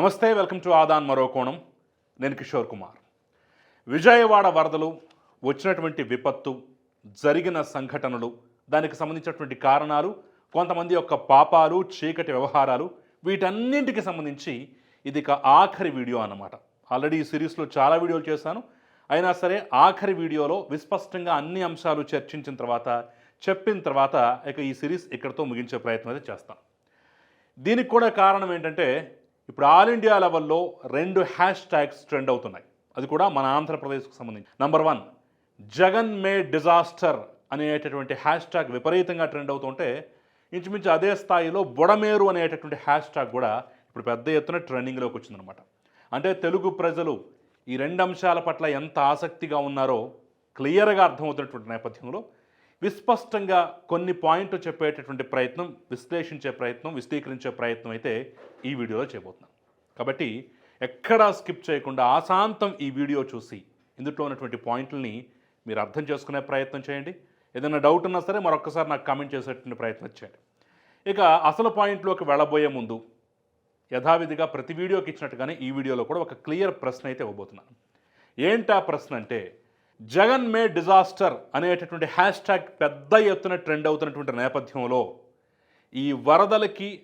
నమస్తే welcome to Aadan మరో కోణం. నేను కిషోర్ కుమార్. విజయవాడ వరదలు వచ్చినటువంటి విపత్తు జరిగిన సంఘటనలు దానికి సంబంధించినటువంటి కారణాలు కొంతమంది యొక్క పాపాలు చీకటి వ్యవహారాలు వీటన్నింటికి సంబంధించి ఇది ఇక ఆఖరి వీడియో అన్నమాట. ఆల్రెడీ ఈ సిరీస్లో చాలా వీడియోలు చేశాను. అయినా సరే ఆఖరి వీడియోలో విస్పష్టంగా అన్ని అంశాలు చర్చించిన తర్వాత చెప్పిన తర్వాత ఇక ఈ సిరీస్ ఇక్కడితో ముగించే ప్రయత్నం అయితే చేస్తాను. దీనికి కూడా కారణం ఏంటంటే ఇప్పుడు ఆల్ ఇండియా లెవెల్లో రెండు హ్యాష్ ట్యాగ్స్ ట్రెండ్ అవుతున్నాయి. అది కూడా మన ఆంధ్రప్రదేశ్కు సంబంధించి. Number one Jagan may disaster అనేటటువంటి హ్యాష్ ట్యాగ్ విపరీతంగా ట్రెండ్ అవుతుంటే ఇంచుమించు అదే స్థాయిలో బుడమేరు అనేటటువంటి హ్యాష్ ట్యాగ్ కూడా ఇప్పుడు పెద్ద ఎత్తున ట్రెండింగ్లోకి వచ్చిందనమాట అంటే తెలుగు ప్రజలు ఈ రెండు అంశాల పట్ల ఎంత ఆసక్తిగా ఉన్నారో క్లియర్గా అర్థమవుతున్నటువంటి నేపథ్యంలో విస్పష్టంగా కొన్ని పాయింట్లు చెప్పేటటువంటి ప్రయత్నం విశ్లేషించే ప్రయత్నం విశదీకరించే ప్రయత్నం అయితే ఈ వీడియోలో చేయబోతున్నాం. కాబట్టి ఎక్కడా స్కిప్ చేయకుండా ఆశాంతం ఈ వీడియో చూసి ఇందులో ఉన్నటువంటి పాయింట్లని మీరు అర్థం చేసుకునే ప్రయత్నం చేయండి. ఏదైనా డౌట్ ఉన్నా సరే మరొకసారి నాకు కామెంట్ చేసేటువంటి ప్రయత్నం చేయండి. ఇక అసలు పాయింట్లోకి వెళ్ళబోయే ముందు యథావిధిగా ప్రతి వీడియోకి ఇచ్చినట్టుగానే ఈ వీడియోలో కూడా ఒక క్లియర్ ప్రశ్న అయితే ఇవ్వబోతున్నాను. ఆ ప్రశ్న అంటే జగన్ మే డిజాస్టర్ అనేటటువంటి హ్యాష్ ట్యాగ్ పెద్ద ఎత్తున ట్రెండ్ అవుతున్నటువంటి నేపథ్యంలో ఈ వరదలకి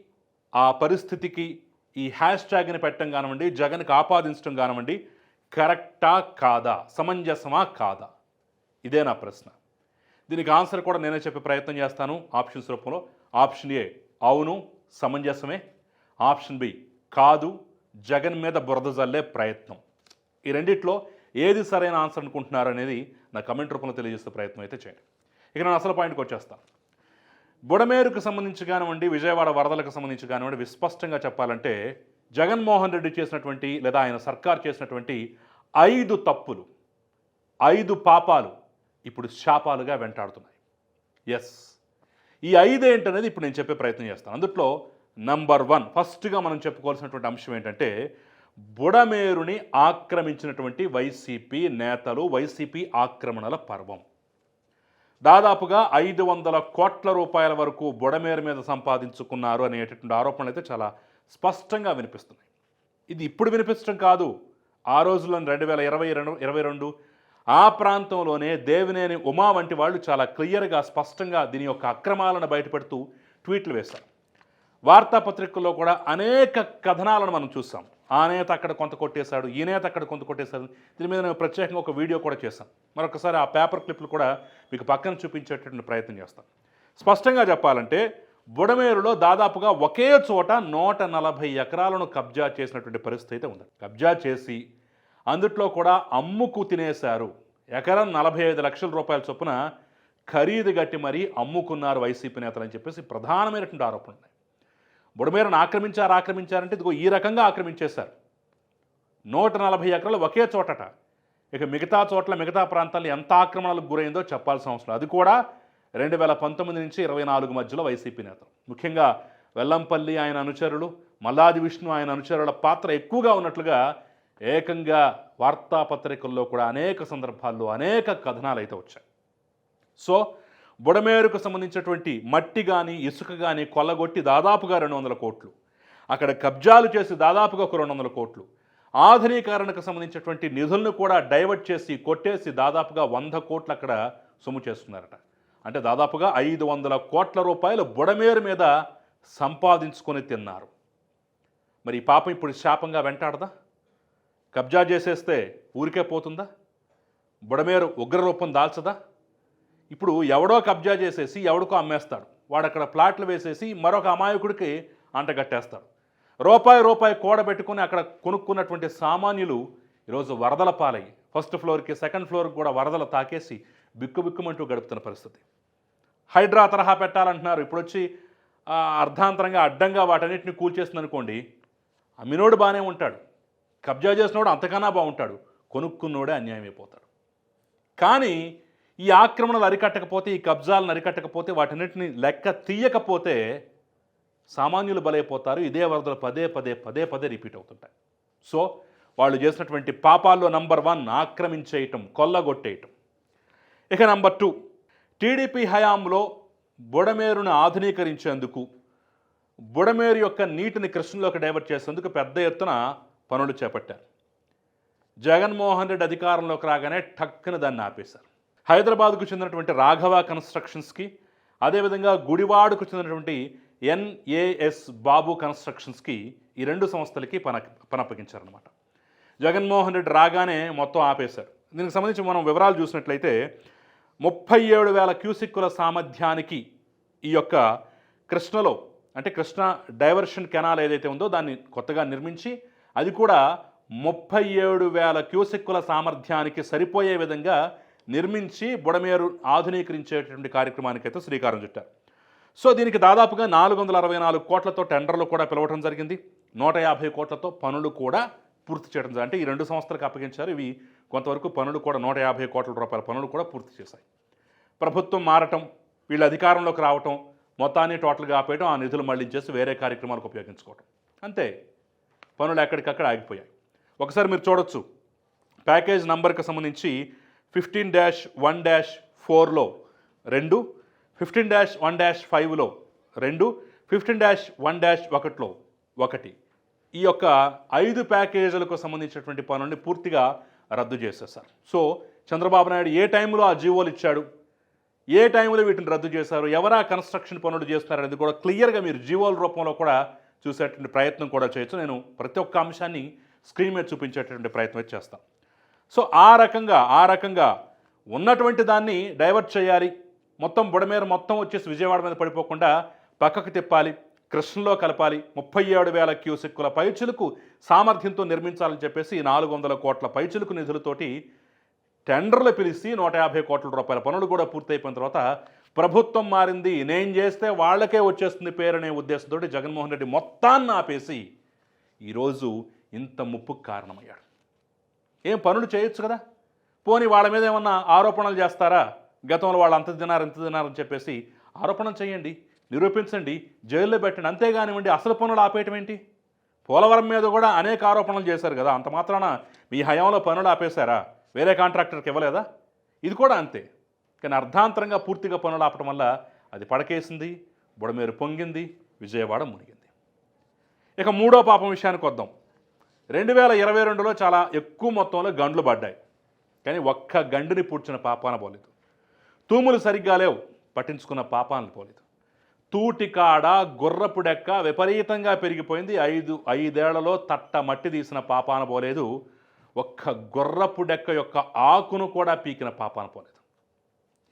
ఆ పరిస్థితికి ఈ హ్యాష్ ట్యాగ్ని పెట్టడం కానివ్వండి జగన్కి ఆపాదించడం కానివ్వండి కరెక్టా కాదా? సమంజసమా కాదా? ఇదే నా ప్రశ్న. దీనికి ఆన్సర్ కూడా నేనే చెప్పే ప్రయత్నం చేస్తాను ఆప్షన్స్ రూపంలో. ఆప్షన్ ఏ అవును సమంజసమే. ఆప్షన్ బి కాదు జగన్ మీద బురద జల్లే ప్రయత్నం. ఈ రెండిట్లో ఏది సరైన ఆన్సర్ అనుకుంటున్నారు అనేది నా కమెంట్ రూపంలో తెలియజేసే ప్రయత్నం అయితే చేయండి. ఇక నేను అసలు పాయింట్కి వచ్చేస్తాను. బుడమేరుకు సంబంధించి కానివ్వండి విజయవాడ వరదలకు సంబంధించి కానివ్వండి విస్పష్టంగా చెప్పాలంటే జగన్మోహన్ రెడ్డి చేసినటువంటి లేదా ఆయన సర్కార్ చేసినటువంటి ఐదు తప్పులు ఐదు పాపాలు ఇప్పుడు శాపాలుగా వెంటాడుతున్నాయి. ఎస్ ఈ ఐదేంటనేది ఇప్పుడు నేను చెప్పే ప్రయత్నం చేస్తాను. అందుట్లో నంబర్ వన్ ఫస్ట్గా మనం చెప్పుకోవాల్సినటువంటి అంశం ఏంటంటే బుడమేరుని ఆక్రమించినటువంటి వైసీపీ నేతలు వైసీపీ ఆక్రమణల పర్వం. దాదాపుగా ఐదు వందల కోట్ల రూపాయల వరకు బుడమేరు మీద సంపాదించుకున్నారు అనేటటువంటి ఆరోపణలు అయితే చాలా స్పష్టంగా వినిపిస్తున్నాయి. ఇది ఇప్పుడు వినిపించడం కాదు. ఆ రోజుల్లో రెండు వేల ఇరవై రెండు ఇరవై రెండు ఆ ప్రాంతంలోనే దేవినేని ఉమా వంటి వాళ్ళు చాలా క్లియర్గా స్పష్టంగా దీని యొక్క అక్రమాలను బయటపెడుతూ ట్వీట్లు వేశారు. వార్తాపత్రికల్లో కూడా అనేక కథనాలను మనం చూసాం ఆ నేత అక్కడ కొంత కొట్టేశాడు ఈ నేత అక్కడ కొంత కొట్టేశాడు. దీని మీద నేను ప్రత్యేకంగా ఒక వీడియో కూడా చేశాను. మరొకసారి ఆ పేపర్ క్లిప్లు కూడా మీకు పక్కన చూపించేటటువంటి ప్రయత్నం చేస్తాను. స్పష్టంగా చెప్పాలంటే బుడమేరులో దాదాపుగా ఒకే చోట నూట నలభై ఎకరాలను కబ్జా చేసినటువంటి పరిస్థితి అయితే ఉంది. కబ్జా చేసి అందుట్లో కూడా అమ్ముకు తినేశారు. ఎకరం నలభై ఐదు లక్షల రూపాయల చొప్పున ఖరీదు గట్టి మరీ అమ్ముకున్నారు వైసీపీ నేతలు అని చెప్పేసి ప్రధానమైనటువంటి ఆరోపణ ఉన్నాయి. బుడమేరును ఆక్రమించారు ఆక్రమించారంటే ఇదిగో ఈ రకంగా ఆక్రమించేశారు. నూట నలభై ఎకరాలు ఒకే చోటట. ఇక మిగతా చోట్ల మిగతా ప్రాంతాల్లో ఎంత ఆక్రమణలకు గురైందో చెప్పాల్సిన అవసరం అది కూడా రెండు వేల పంతొమ్మిది నుంచి ఇరవై నాలుగు మధ్యలో వైసీపీ నేతలు. ముఖ్యంగా వెల్లంపల్లి ఆయన అనుచరులు మల్లాది విష్ణు ఆయన అనుచరుల పాత్ర ఎక్కువగా ఉన్నట్లుగా ఏకంగా వార్తాపత్రికల్లో కూడా అనేక సందర్భాల్లో అనేక కథనాలు అయితే వచ్చాయి. సో బుడమేరుకు సంబంధించినటువంటి మట్టి కానీ ఇసుక కానీ కొల్లగొట్టి దాదాపుగా రెండు వందల కోట్లు. అక్కడ కబ్జాలు చేసి దాదాపుగా ఒక రెండు వందల కోట్లు. ఆధునీకరణకు సంబంధించినటువంటి నిధులను కూడా డైవర్ట్ చేసి కొట్టేసి దాదాపుగా వంద కోట్లు అక్కడ సొమ్ము చేస్తున్నారట. అంటే దాదాపుగా ఐదు వందల కోట్ల రూపాయలు బుడమేరు మీద సంపాదించుకొని తిన్నారు. మరి ఈ పాపం ఇప్పుడు శాపంగా వెంటాడదా? కబ్జా చేసేస్తే ఊరికే పోతుందా? బుడమేరు ఉగ్రరూపం దాల్చదా? ఇప్పుడు ఎవడో కబ్జా చేసేసి ఎవడికో అమ్మేస్తాడు. వాడు అక్కడ ప్లాట్లు వేసేసి మరొక అమాయకుడికి అంటగట్టేస్తాడు రూపాయి రూపాయి కూడబెట్టుకుని అక్కడ కొనుక్కున్నటువంటి సామాన్యులు ఈరోజు వరదల పాలై ఫస్ట్ ఫ్లోర్కి సెకండ్ ఫ్లోర్కి కూడా వరదలు తాకేసి బిక్కుబిక్కుమంటూ గడుపుతున్న పరిస్థితి. హైడ్రా తరహా పెట్టాలంటున్నారు. ఇప్పుడు వచ్చి అర్ధాంతరంగా అడ్డంగా వాటన్నిటిని కూల్చేస్తుంది అనుకోండి అమ్మినోడు బాగానే ఉంటాడు. కబ్జా చేసినోడు అంతకన్నా బాగుంటాడు కొనుక్కున్నోడే అన్యాయం అయిపోతాడు కానీ ఈ ఆక్రమణలు అరికట్టకపోతే ఈ కబ్జాలను అరికట్టకపోతే వాటన్నిటిని లెక్క తీయకపోతే సామాన్యులు బలైపోతారు. ఇదే వరదలు పదే పదే పదే పదే రిపీట్ అవుతుంటాయి. సో వాళ్ళు చేసినటువంటి పాపాల్లో నంబర్ వన్ ఆక్రమించేయటం కొల్లగొట్టేయటం. ఇక నంబర్ టూ టీడీపీ హయాంలో బుడమేరును ఆధునీకరించేందుకు బుడమేరు యొక్క నీటిని కృష్ణలోకి డైవర్ట్ చేసేందుకు పెద్ద ఎత్తున పనులు చేపట్టారు. జగన్మోహన్ రెడ్డి అధికారంలోకి రాగానే ఠక్కున దాన్ని ఆపేశారు. హైదరాబాద్కు చెందినటువంటి రాఘవ కన్స్ట్రక్షన్స్కి అదేవిధంగా గుడివాడకు చెందినటువంటి ఎన్ఏఎస్ బాబు కన్స్ట్రక్షన్స్కి ఈ రెండు సంస్థలకి పన పనప్పగించారనమాట జగన్మోహన్ రెడ్డి రాగానే మొత్తం ఆపేశారు. దీనికి సంబంధించి మనం వివరాలు చూసినట్లయితే ముప్పై ఏడు వేల క్యూసిక్కుల సామర్థ్యానికి ఈ యొక్క కృష్ణలో అంటే కృష్ణ డైవర్షన్ కెనాల్ ఏదైతే ఉందో దాన్ని కొత్తగా నిర్మించి అది కూడా ముప్పై ఏడు వేల క్యూసెక్కుల సామర్థ్యానికి సరిపోయే విధంగా నిర్మించి బుడమేరు ఆధునీకరించేటువంటి కార్యక్రమానికి అయితే శ్రీకారం చుట్టారు. సో దీనికి దాదాపుగా నాలుగు వందల అరవై నాలుగు కోట్లతో టెండర్లు కూడా పిలవడం జరిగింది. నూట యాభై కోట్లతో పనులు కూడా పూర్తి చేయడం జరిగింది. అంటే ఈ రెండు సంస్థలకు అప్పగించారు. ఇవి కొంతవరకు పనులు కూడా నూట యాభై కోట్ల రూపాయల పనులు కూడా పూర్తి చేశాయి. ప్రభుత్వం మారటం వీళ్ళు అధికారంలోకి రావటం మొత్తాన్ని టోటల్గా ఆపేయడం ఆ నిధులు మళ్ళించేసి వేరే కార్యక్రమాలకు ఉపయోగించుకోవటం. అంతే. పనులు ఎక్కడికక్కడ ఆగిపోయాయి. ఒకసారి మీరు చూడొచ్చు. ప్యాకేజ్ నంబర్కి సంబంధించి ఫిఫ్టీన్ డాష్ వన్ డాష్ ఫోర్లో రెండు ఫిఫ్టీన్ డాష్ వన్ డాష్ ఫైవ్లో రెండు ఫిఫ్టీన్ డాష్ వన్ డాష్ ఒకటిలో ఒకటి. ఈ యొక్క ఐదు ప్యాకేజీలకు సంబంధించినటువంటి పనుల్ని పూర్తిగా రద్దు చేసేసారు సో చంద్రబాబు నాయుడు ఏ టైంలో ఆ జీవోలు ఇచ్చాడు? ఏ టైంలో వీటిని రద్దు చేశారు? ఎవరా కన్స్ట్రక్షన్ పనులు చేస్తున్నారనేది కూడా క్లియర్గా మీరు జీవోల రూపంలో కూడా చూసేటువంటి ప్రయత్నం కూడా చేయొచ్చు. నేను ప్రతి ఒక్క అంశాన్ని స్క్రీన్ మీద చూపించేటటువంటి ప్రయత్నం చేస్తాను. సో ఆ రకంగా ఆ రకంగా ఉన్నటువంటి దాన్ని డైవర్ట్ చేయాలి. మొత్తం బుడమేర మొత్తం వచ్చేసి విజయవాడ మీద పడిపోకుండా పక్కకు తిప్పాలి. కృష్ణలో కలపాలి. ముప్పై ఏడు వేల క్యూసెక్కుల పైచులకు సామర్థ్యంతో నిర్మించాలని చెప్పేసి నాలుగు వందల కోట్ల పైచులకు నిధులతోటి టెండర్లు పిలిచి నూట యాభై కోట్ల రూపాయల పనులు కూడా పూర్తయిపోయిన తర్వాత ప్రభుత్వం మారింది. నేను చేస్తే వాళ్ళకే వచ్చేస్తుంది పేరనే ఉద్దేశంతో జగన్మోహన్ రెడ్డి మొత్తాన్ని ఆపేసి ఈరోజు ఇంత ముప్పుకు కారణమయ్యాడు. ఏం పనులు చేయొచ్చు కదా? పోనీ వాళ్ళ మీద ఏమన్నా ఆరోపణలు చేస్తారా? గతంలో వాళ్ళు అంత తిన్నారు ఇంత తిన్నారని చెప్పేసి ఆరోపణలు చేయండి నిరూపించండి జైల్లో పెట్టండి అంతేగానివ్వండి అసలు పనులు ఆపేయటం ఏంటి? పోలవరం మీద కూడా అనేక ఆరోపణలు చేశారు కదా అంత మాత్రాన మీ హయాంలో పనులు ఆపేశారా? వేరే కాంట్రాక్టర్కి ఇవ్వలేదా? ఇది కూడా అంతే. కానీ అర్ధాంతరంగా పూర్తిగా పనులు ఆపటం వల్ల అది పడకేసింది బుడమేరు పొంగింది విజయవాడ మునిగింది. ఇక మూడో పాపం విషయానికి వద్దాం. రెండు వేల ఇరవై రెండులో చాలా ఎక్కువ మొత్తంలో గండ్లు పడ్డాయి. కానీ ఒక్క గండిని పూడ్చిన పాపాన పోలేదు. తూములు సరిగ్గా లేవు పట్టించుకున్న పాపాలను పోలేదు. తూటికాడ గుర్రపు డెక్క విపరీతంగా పెరిగిపోయింది. ఐదు ఐదేళ్ళలో తట్ట మట్టి తీసిన పాపాన పోలేదు. ఒక్క గుర్రపు డెక్క యొక్క ఆకును కూడా పీకిన పాపాన పోలేదు.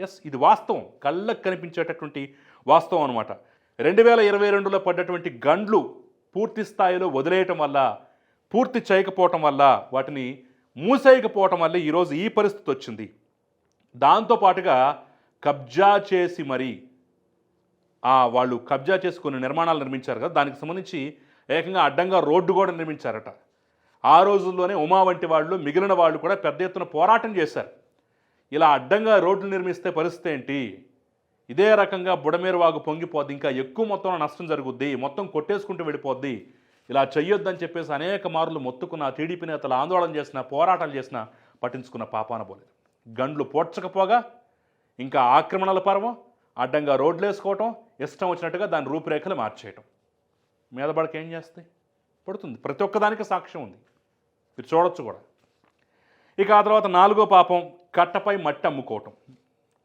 ఎస్ ఇది వాస్తవం. కళ్ళకు కనిపించేటటువంటి వాస్తవం అనమాట రెండు వేల ఇరవై రెండులో పడ్డటువంటి గండ్లు పూర్తి స్థాయిలో వదిలేయటం వల్ల పూర్తి చేయకపోవటం వల్ల వాటిని మూసేయకపోవటం వల్ల ఈరోజు ఈ పరిస్థితి వచ్చింది. దాంతోపాటుగా కబ్జా చేసి మరి వాళ్ళు కబ్జా చేసి కొన్ని నిర్మాణాలు నిర్మించారు కదా దానికి సంబంధించి ఏకంగా అడ్డంగా రోడ్డు కూడా నిర్మించారట. ఆ రోజుల్లోనే ఉమా వంటి వాళ్ళు మిగిలిన వాళ్ళు కూడా పెద్ద ఎత్తున పోరాటం చేశారు. ఇలా అడ్డంగా రోడ్లు నిర్మిస్తే పరిస్థితి ఏంటి? ఇదే రకంగా బుడమేరు వాగు పొంగిపోద్ది. ఇంకా ఎక్కువ మొత్తంలో నష్టం జరుగుద్ది. మొత్తం కొట్టేసుకుంటూ వెళ్ళిపోద్ది. ఇలా చెయ్యొద్దని చెప్పేసి అనేక మార్లు మొత్తుకున్న టీడీపీ నేతలు ఆందోళన చేసిన పోరాటాలు చేసిన పట్టించుకున్న పాపాన పోలేదు. గండ్లు పోడ్చకపోగా ఇంకా ఆక్రమణల పర్వం అడ్డంగా రోడ్లు వేసుకోవటం ఇష్టం వచ్చినట్టుగా దాని రూపురేఖలు మార్చేయటం. మీదబడక ఏం చేస్తాయి? పడుతుంది. ప్రతి ఒక్కదానికి సాక్ష్యం ఉంది. మీరు చూడొచ్చు కూడా. ఇక ఆ తర్వాత నాలుగో పాపం కట్టపై మట్టి అమ్ముకోవటం.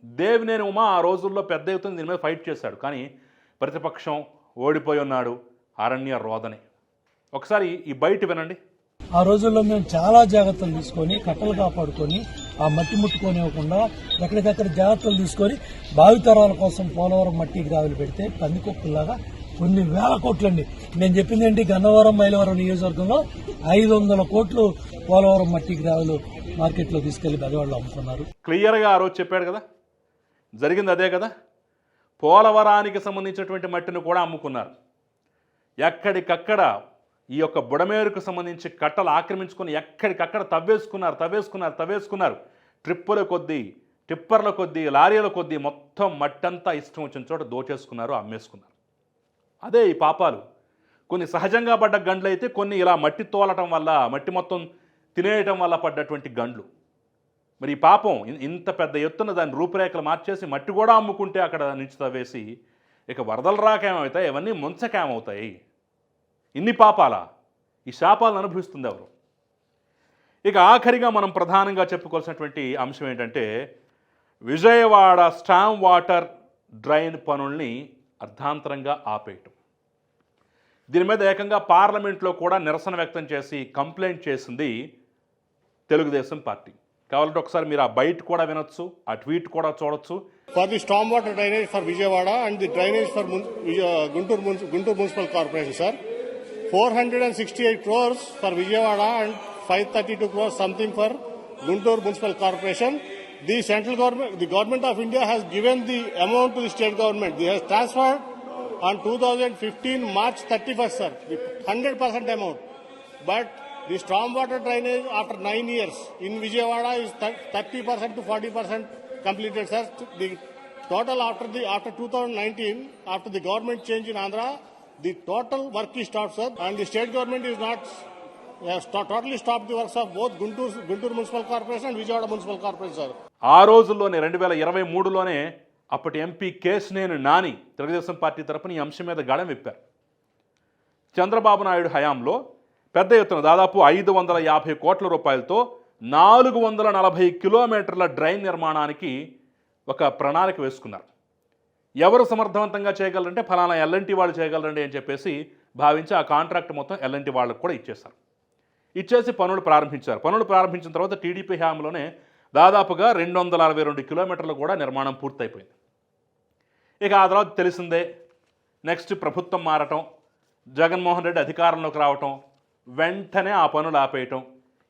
దేవినేని ఉమా ఆ రోజుల్లో పెద్ద ఎత్తున దీని మీద ఫైట్ చేశాడు. కానీ ప్రతిపక్షం ఓడిపోయి ఉన్నాడు. అరణ్య రోదనే. ఒకసారి ఈ బయట వినండి. ఆ రోజుల్లో మేము చాలా జాగ్రత్తలు తీసుకొని కట్టలు కాపాడుకొని ఆ మట్టి ముట్టుకోనివ్వకుండా ఎక్కడికక్కడ జాగ్రత్తలు తీసుకొని భావితరాల కోసం పోలవరం మట్టి గ్రావులు పెడితే పందికొక్కులాగా కొన్ని వేల కోట్లండి. నేను చెప్పింది ఏంటి? గన్నవరం మైలవరం నియోజకవర్గంలో ఐదు వందల కోట్లు పోలవరం మట్టి గ్రావులు మార్కెట్లో తీసుకెళ్ళి బెదవాళ్ళు అమ్ముకున్నారు. క్లియర్గా ఆ రోజు చెప్పాడు కదా? జరిగింది అదే కదా? పోలవరానికి సంబంధించినటువంటి మట్టిని కూడా అమ్ముకున్నారు. ఎక్కడికక్కడ ఈ యొక్క బుడమేరుకు సంబంధించి కట్టలు ఆక్రమించుకొని ఎక్కడికక్కడ తవ్వేసుకున్నారు తవ్వేసుకున్నారు తవ్వేసుకున్నారు. ట్రిప్పుల కొద్దీ టిప్పర్ల కొద్దీ లారీల కొద్దీ మొత్తం మట్టంతా ఇష్టం వచ్చిన చోట దోచేసుకున్నారు అమ్మేసుకున్నారు. అదే ఈ పాపాలు. కొన్ని సహజంగా పడ్డ గండ్లు అయితే కొన్ని ఇలా మట్టి తోలటం వల్ల మట్టి మొత్తం తినేయటం వల్ల పడ్డటువంటి గండ్లు. మరి ఈ పాపం ఇంత పెద్ద ఎత్తున దాని రూపురేఖలు మార్చేసి మట్టి కూడా అమ్ముకుంటే అక్కడ నుంచి తవ్వేసి ఇక వరదలు రాకేమవుతాయి? ఇవన్నీ ముంచకేమవుతాయి? ఇన్ని పాపాలా ఈ శాపాలను అనుభవిస్తుంది ఎవరు? ఇక ఆఖరిగా మనం ప్రధానంగా చెప్పుకోవాల్సినటువంటి అంశం ఏంటంటే విజయవాడ స్టామ్ వాటర్ డ్రైన్ పనుల్ని అర్ధాంతరంగా ఆపేయటం. దీని మీద ఏకంగా పార్లమెంట్లో కూడా నిరసన వ్యక్తం చేసి కంప్లైంట్ చేసింది తెలుగుదేశం పార్టీ. కావాలంటే ఒకసారి మీరు ఆ బయట కూడా వినొచ్చు ఆ ట్వీట్ కూడా చూడొచ్చు. For the storm water drainage for Vijayawada and the drainage for Guntur Guntur municipal corporation sir 468 crores for Vijayawada and 532 crores something for Guntur Municipal Corporation. The central government, the government of India has given the amount to the state government. They has transferred on 2015 March 31st, sir, the 100% amount. But the stormwater drainage after nine years in Vijayawada is 30% to 40% completed, sir. The total after the after 2019, after the government change in Andhra, the total work is stopped, sir, and the state government is not has to- totally stopped the works of both Guntur Guntur Municipal Corporation and Vijayawada Municipal Corporation, sir. ఆ రోజుల్లోనే రెండు వేల ఇరవై మూడులోనే అప్పటి MP Kesineni Nani Telugu Desam party తరపున ఈ అంశం మీద గళం విప్పారు చంద్రబాబు నాయుడు హయాంలో పెద్ద ఎత్తున దాదాపు ఐదు వందల యాభై కోట్ల రూపాయలతో నాలుగు వందల నలభై కిలోమీటర్ల డ్రైన్ నిర్మాణానికి ఒక ప్రణాళిక వేసుకున్నారు ఎవరు సమర్థవంతంగా చేయగలరంటే ఫలానా ఎల్ఎన్టీ వాళ్ళు చేయగలరండి అని చెప్పేసి భావించి ఆ కాంట్రాక్ట్ మొత్తం ఎల్ఎన్టీ వాళ్ళకు కూడా ఇచ్చేశారు. ఇచ్చేసి పనులు ప్రారంభించారు. పనులు ప్రారంభించిన తర్వాత టీడీపీ హయాంలోనే దాదాపుగా రెండు వందల అరవై రెండు కిలోమీటర్లు కూడా నిర్మాణం పూర్తయిపోయింది. ఇక ఆ తర్వాత తెలిసిందే నెక్స్ట్ ప్రభుత్వం మారటం జగన్మోహన్ రెడ్డి అధికారంలోకి రావటం వెంటనే ఆ పనులు ఆపేయటం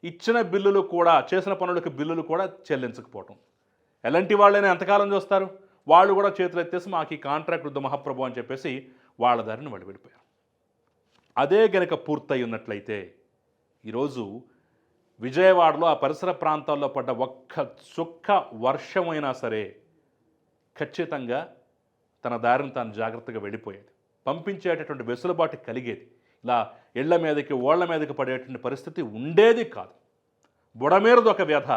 ఇచ్చిన బిల్లులు కూడా చేసిన పనులకు బిల్లులు కూడా చెల్లించకపోవటం. ఎలాంటి వాళ్ళైనా ఎంతకాలం చూస్తారు? వాళ్ళు కూడా చేతులు ఎత్తేసి మాకు ఈ కాంట్రాక్ట్ వద్దు మహాప్రభు అని చెప్పేసి వాళ్ళ దారిని వాళ్ళు వెళ్ళిపోయారు. అదే గనక పూర్తయి ఉన్నట్లయితే ఈరోజు విజయవాడలో ఆ పరిసర ప్రాంతాల్లో పడ్డ ఒక్క చుక్క వర్షమైనా సరే ఖచ్చితంగా తన దారిని తాను జాగ్రత్తగా వెళ్ళిపోయేది. పంపించేటటువంటి వెసులుబాటు కలిగేది. ఇలా ఇళ్ళ మీదకి ఓళ్ళ మీదకి పడేటువంటి పరిస్థితి ఉండేది కాదు. బుడమేరుది ఒక వ్యధ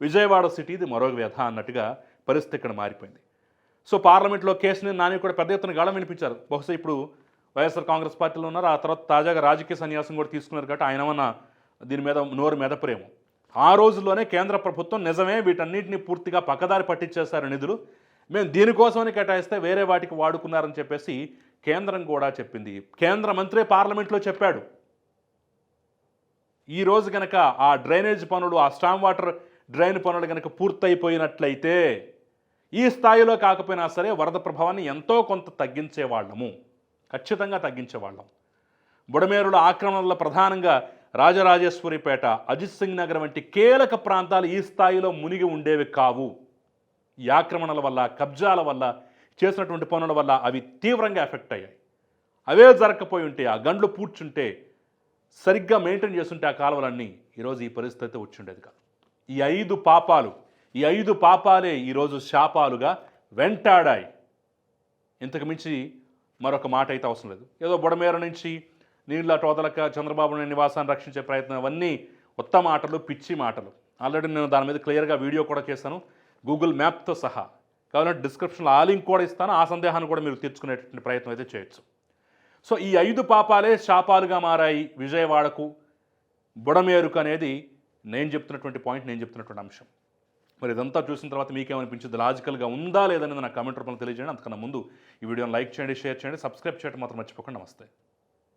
విజయవాడ సిటీది మరొక వ్యధ అన్నట్టుగా పరిస్థితి ఇక్కడ మారిపోయింది. సో పార్లమెంట్లో కేసుని నాని కూడా పెద్ద ఎత్తున గాళం వినిపించారు. బహుశా ఇప్పుడు వైఎస్ఆర్ కాంగ్రెస్ పార్టీలో ఉన్నారు. ఆ తర్వాత తాజాగా రాజకీయ సన్యాసం కూడా తీసుకున్నారు కాబట్టి ఆయన ఏమన్నా దీని మీద నోరు మీద ప్రేమ ఆ రోజుల్లోనే కేంద్ర ప్రభుత్వం నిజమే వీటన్నిటిని పూర్తిగా పక్కదారి పట్టించేశారు నిధులు. మేము దీనికోసమని కేటాయిస్తే వేరే వాటికి వాడుకున్నారని చెప్పేసి కేంద్రం కూడా చెప్పింది. కేంద్ర మంత్రి పార్లమెంట్లో చెప్పాడు. ఈ రోజు కనుక ఆ డ్రైనేజ్ పనులు ఆ స్టామ్ వాటర్ డ్రైన్ పనులు కనుక పూర్తయిపోయినట్లయితే ఈ స్థాయిలో కాకపోయినా సరే వరద ప్రభావాన్ని ఎంతో కొంత తగ్గించేవాళ్ళము. ఖచ్చితంగా తగ్గించేవాళ్ళం. బుడమేరుల ఆక్రమణల ప్రధానంగా రాజరాజేశ్వరిపేట అజిత్ సింగ్ నగర్ వంటి కీలక ప్రాంతాలు ఈ స్థాయిలో మునిగి ఉండేవి కావు. ఈ ఆక్రమణల వల్ల కబ్జాల వల్ల చేసినటువంటి పనుల వల్ల అవి తీవ్రంగా ఎఫెక్ట్ అయ్యాయి. అవే జరగకపోయి ఉంటే ఆ గండ్లు పూడ్చుంటే సరిగ్గా మెయింటైన్ చేస్తుంటే ఆ కాలువలన్నీ ఈరోజు ఈ పరిస్థితి వచ్చి ఉండేది కాదు. ఈ ఐదు పాపాలు ఈ ఐదు పాపాలే ఈరోజు శాపాలుగా వెంటాడాయి. ఇంతకు మించి మరొక మాట అయితే అవసరం లేదు. ఏదో బుడమేర నుంచి నీళ్ళ టోదలక చంద్రబాబు నాయుడు నివాసాన్ని రక్షించే ప్రయత్నం అవన్నీ ఉత్తమ మాటలు పిచ్చి మాటలు. ఆల్రెడీ నేను దాని మీద క్లియర్గా వీడియో కూడా చేశాను. గూగుల్ మ్యాప్తో సహా. కావాలంటే డిస్క్రిప్షన్లో ఆ లింక్ కూడా ఇస్తాను. ఆ సందేహాన్ని కూడా మీరు తీర్చుకునేటువంటి ప్రయత్నం అయితే చేయొచ్చు. సో ఈ ఐదు పాపాలే శాపాలుగా మారాయి విజయవాడకు. బుడమేరుకు అనేది నేను చెప్తున్నటువంటి పాయింట్ నేను చెప్తున్నటువంటి అంశం. మరి ఇదంతా చూసిన తర్వాత మీకేమనిపించింది? లాజికల్గా ఉందా లేదనేది నాకు కామెంట్ రూపంలో తెలియజేయండి. అంతకన్నా ముందు ఈ వీడియోని లైక్ చేయండి షేర్ చేయండి సబ్స్క్రైబ్ చేయడం మాత్రం మర్చిపోకుండా. నమస్తే.